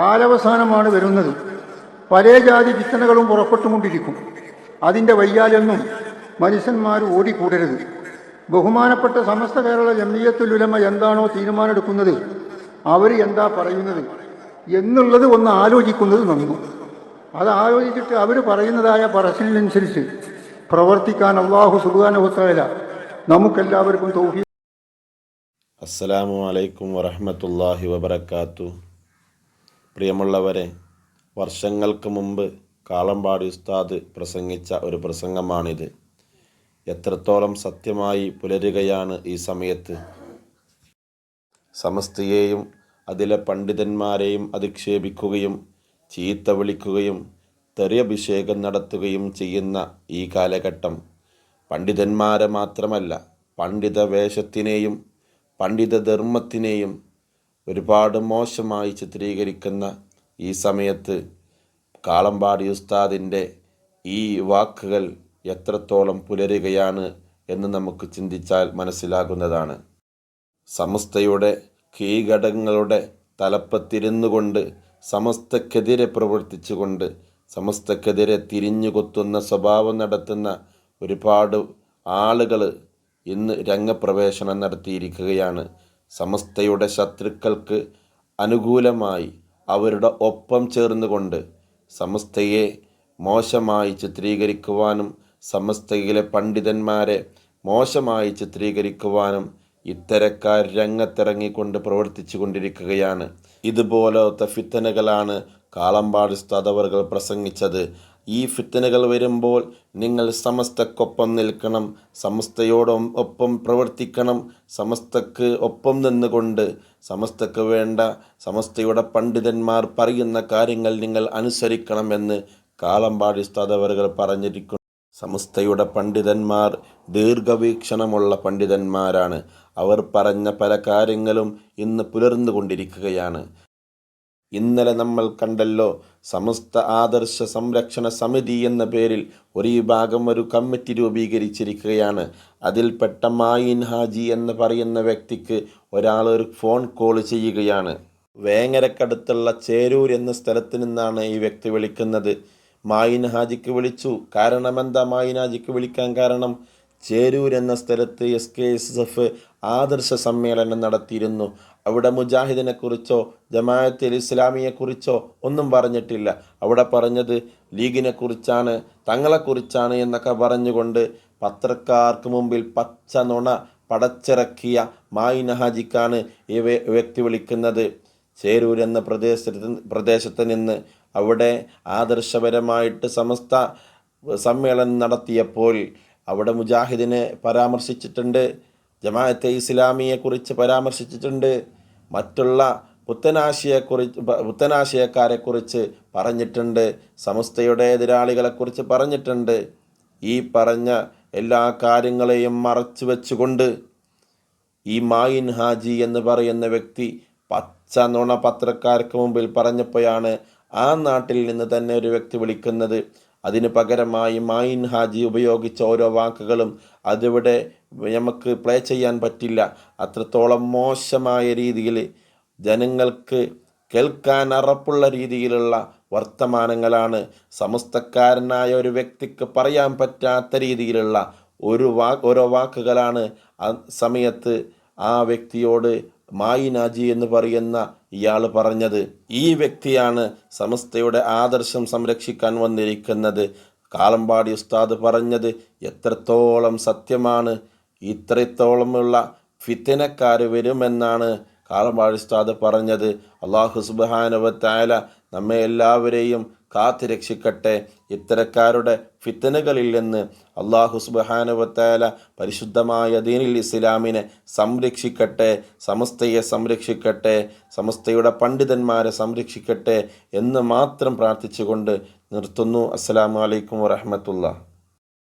കാലവസാനമാണ് വരുന്നത്. പല ജാതി ചിത്തനകളും പുറപ്പെട്ടുകൊണ്ടിരിക്കും. അതിന്റെ വയ്യാലെന്നും മനുഷ്യന്മാർ ഓടിക്കൂടരുത്. ബഹുമാനപ്പെട്ട സമസ്ത കേരള ജമിയത്തുൽ ഉലമ എന്താണോ തീരുമാനമെടുക്കുന്നത്? അവർ എന്താ പറയുന്നത്? എന്നുള്ളത് ഒന്ന് ആലോചിക്കുന്നത് നന്നു. അത് ആലോചിച്ചിട്ട് അവർ പറയുന്നതായ പറച്ചിലിനനുസരിച്ച് പ്രവർത്തിക്കാൻ അള്ളാഹു സുബാനുഭത്തായ നമുക്കെല്ലാവർക്കും തോഹി അസ്സലാമു അലൈക്കും വബർക്കാത്തു പ്രിയമുള്ളവരെ വർഷങ്ങൾക്ക് മുമ്പ് കാളമ്പാടി ഉസ്താദ് പ്രസംഗിച്ച ഒരു പ്രസംഗമാണിത്. എത്രത്തോളം സത്യമായി പുലരുകയാണ് ഈ സമയത്ത്. സമസ്തയെയും അതിലെ പണ്ഡിതന്മാരെയും അധിക്ഷേപിക്കുകയും ചീത്ത വിളിക്കുകയും തെറിയഭിഷേകം നടത്തുകയും ചെയ്യുന്ന ഈ കാലഘട്ടം പണ്ഡിതന്മാരെ മാത്രമല്ല പണ്ഡിത വേഷത്തിനെയും പണ്ഡിത ധർമ്മത്തിനെയും ഒരുപാട് മോശമായി ചിത്രീകരിക്കുന്ന ഈ സമയത്ത് കാളമ്പാടി ഉസ്താദിന്റെ ഈ വാക്കുകൾ എത്രത്തോളം പുലരുകയാണ് എന്ന് നമുക്ക് ചിന്തിച്ചാൽ മനസ്സിലാകുന്നതാണ്. സമസ്തയുടെ കീഘടങ്ങളുടെ തലപ്പത്തിരുന്നു കൊണ്ട് സമസ്തക്കെതിരെ പ്രവർത്തിച്ചുകൊണ്ട് സമസ്തക്കെതിരെ തിരിഞ്ഞുകൊത്തുന്ന സ്വഭാവം നടത്തുന്ന ഒരുപാട് ആളുകൾ ഇന്ന് രംഗപ്രവേശനം നടത്തിയിരിക്കുകയാണ്. സമസ്തയുടെ ശത്രുക്കൾക്ക് അനുകൂലമായി അവരുടെ ഒപ്പം ചേർന്നുകൊണ്ട് സമസ്തയെ മോശമായി ചിത്രീകരിക്കുവാനും സമസ്തയിലെ പണ്ഡിതന്മാരെ മോശമായി ചിത്രീകരിക്കുവാനും ഇത്തരക്കാർ രംഗത്തിറങ്ങിക്കൊണ്ട് പ്രവർത്തിച്ചു കൊണ്ടിരിക്കുകയാണ് ഇതുപോലത്തെ ഫിത്തനകളാണ് കാളമ്പാട് ഉസ്താദ് പ്രസംഗിച്ചത്. ഈ ഫിത്തനകൾ വരുമ്പോൾ നിങ്ങൾ സമസ്തക്കൊപ്പം നിൽക്കണം സമസ്തയോടൊപ്പം ഒപ്പം പ്രവർത്തിക്കണം സമസ്തക്ക് ഒപ്പം നിന്നുകൊണ്ട്. സമസ്തക്ക് വേണ്ട സമസ്തയുടെ പണ്ഡിതന്മാർ പറയുന്ന കാര്യങ്ങൾ നിങ്ങൾ അനുസരിക്കണമെന്ന് കാളമ്പാടി അവർ പറഞ്ഞിരിക്കുന്നു. സമസ്തയുടെ പണ്ഡിതന്മാർ ദീർഘവീക്ഷണമുള്ള പണ്ഡിതന്മാരാണ്. അവർ പറഞ്ഞ പല കാര്യങ്ങളും ഇന്ന് പുലർന്നുകൊണ്ടിരിക്കുകയാണ്. ഇന്നലെ നമ്മൾ കണ്ടല്ലോ സമസ്ത ആദർശ സംരക്ഷണ സമിതി എന്ന പേരിൽ ഒരു വിഭാഗം ഒരു കമ്മിറ്റി രൂപീകരിച്ചിരിക്കുകയാണ്. അതിൽപ്പെട്ട മായിൻ ഹാജി എന്ന് പറയുന്ന വ്യക്തിക്ക് ഒരാൾ ഒരു ഫോൺ കോൾ ചെയ്യുകയാണ്. വേങ്ങരക്കടുത്തുള്ള ചേരൂർ എന്ന സ്ഥലത്ത് നിന്നാണ് ഈ വ്യക്തി വിളിക്കുന്നത്. മായിൻ ഹാജിക്ക് വിളിച്ചു. കാരണം എന്താ മായിൻ ഹാജിക്ക് വിളിക്കാൻ കാരണം? ചേരൂർ എന്ന സ്ഥലത്ത് എസ് കെ എസ് എഫ് ആദർശ സമ്മേളനം നടത്തിയിരുന്നു. അവിടെ മുജാഹിദിനെ കുറിച്ചോ ജമാഅത്തിൽ ഇസ്ലാമിയെക്കുറിച്ചോ ഒന്നും പറഞ്ഞിട്ടില്ല. അവിടെ പറഞ്ഞത് ലീഗിനെ കുറിച്ചാണ് തങ്ങളെക്കുറിച്ചാണ് എന്നൊക്കെ പറഞ്ഞുകൊണ്ട് പത്രക്കാർക്ക് മുമ്പിൽ പച്ച നുണ പടച്ചിറക്കിയ മായി ഹാജിക്കാണ് ഈ വ്യക്തി വിളിക്കുന്നത്. ചേരൂർ എന്ന പ്രദേശത്ത് പ്രദേശത്ത് നിന്ന് അവിടെ ആദർശപരമായിട്ട് സമസ്ത സമ്മേളനം നടത്തിയപ്പോൾ അവിടെ മുജാഹിദിനെ പരാമർശിച്ചിട്ടുണ്ട്. ജമാഅത്തെ ഇസ്ലാമിയെക്കുറിച്ച് പരാമർശിച്ചിട്ടുണ്ട്. മറ്റുള്ള പുത്തനാശയെക്കുറിച്ച് പുത്തനാശയക്കാരെക്കുറിച്ച് പറഞ്ഞിട്ടുണ്ട്. സമസ്തയുടെ എതിരാളികളെക്കുറിച്ച് പറഞ്ഞിട്ടുണ്ട്. ഈ പറഞ്ഞ എല്ലാ കാര്യങ്ങളെയും മറച്ചു വെച്ചുകൊണ്ട് ഈ മായിൻ ഹാജി എന്ന് പറയുന്ന വ്യക്തി പച്ച നുണ പത്രക്കാർക്ക് മുമ്പിൽ പറഞ്ഞപ്പോഴാണ് ആ നാട്ടിൽ നിന്ന് തന്നെ ഒരു വ്യക്തി വിളിക്കുന്നത്. അതിന് പകരമായി മായിൻ ഹാജി ഉപയോഗിച്ച ഓരോ വാക്കുകളും അതിവിടെ നമുക്ക് പ്ലേ ചെയ്യാൻ പറ്റില്ല. അത്രത്തോളം മോശമായ രീതിയിൽ ജനങ്ങൾക്ക് കേൾക്കാൻ അറപ്പുള്ള രീതിയിലുള്ള വർത്തമാനങ്ങളാണ്. സമസ്തക്കാരനായ ഒരു വ്യക്തിക്ക് പറയാൻ പറ്റാത്ത രീതിയിലുള്ള ഒരു വാ ഓരോ വാക്കുകളാണ് ആ സമയത്ത് ആ വ്യക്തിയോട് മായിനാജി എന്ന് പറയുന്ന ഇയാൾ പറഞ്ഞത് ഈ വ്യക്തിയാണ് സമസ്തയുടെ ആദർശം സംരക്ഷിക്കാൻ വന്നിരിക്കുന്നത്. കാളമ്പാടി ഉസ്താദ് പറഞ്ഞത് എത്രത്തോളം സത്യമാണ് ഇത്രത്തോളമുള്ള ഫിത്തനക്കാർ വരുമെന്നാണ് കാളമ്പാടി ഉസ്താദ് പറഞ്ഞത്. അള്ളാഹു സുബാനുവത്തായ നമ്മെ എല്ലാവരെയും കാത്തു രക്ഷിക്കട്ടെ. ഇത്തരക്കാരുടെ ഫിത്തനുകളിൽ നിന്ന് അള്ളാഹു സുബാനുവത്താല പരിശുദ്ധമായ ദീനിൽ ഇസ്ലാമിനെ സംരക്ഷിക്കട്ടെ സമസ്തയെ സംരക്ഷിക്കട്ടെ സമസ്തയുടെ പണ്ഡിതന്മാരെ സംരക്ഷിക്കട്ടെ എന്ന് മാത്രം പ്രാർത്ഥിച്ചുകൊണ്ട് നിർത്തുന്നു. അസ്സലാമു അലൈക്കും വറഹമത്തുള്ള